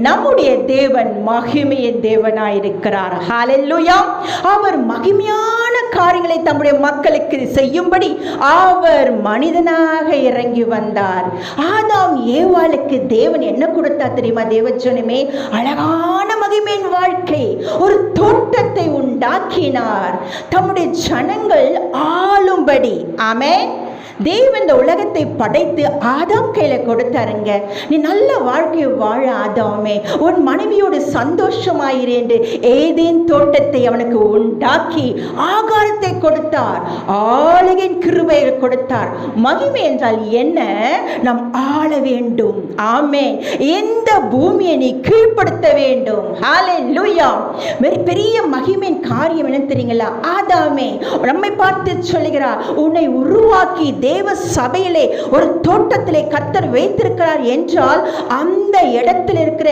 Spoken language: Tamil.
நம்முடைய தேவன் மகிமையின் தேவனாயிருக்கிறார். ஹாலெல்லுயா அவர் மகிமையான காரியங்களை தம்முடைய மக்களுக்கு செய்யும்படி அவர் மனிதனாக இறங்கி வந்தார். ஆதாம் ஏவாளுக்கு தேவன் என்ன கொடுத்தா தெரியுமா? தேவஜனமே அழகான மகிமையின் வாழ்க்கை. ஒரு தோட்டத்தை உண்டாக்கினார். தம்முடைய ஜனங்கள் ஆளும்படி. ஆமே தேவன் இந்த உலகத்தை படைத்து ஆதாம் கையில கொடுத்தாருங்க. நீ நல்ல வாழ்க்கையை வாழ ஆதாமே. உன் மனைவியோடு சந்தோஷமாயிரு என்று ஏதேன் தோட்டத்தை அவனுக்கு உண்டாக்கி ஆகாரத்தை கொடுத்தார். ஆளுகின் கிருபையை கொடுத்தார். மகிமை என்றால் என்ன? நாம் ஆள வேண்டும். ஆமே இந்த பூமியை நீ கீழ்ப்படுத்த வேண்டும்? ஹாலே லூயா பெரிய மகிமை காரியம் என்ன தெரியுங்களா? ஆதாமே நம்மை பார்த்து சொல்லுகிறார் உன்னை உருவாக்கி தேவ சபையிலே ஒரு தோட்டத்திலே கத்தர் வைத்திருக்கிறார் என்றால் அந்த இடத்தில் இருக்கிற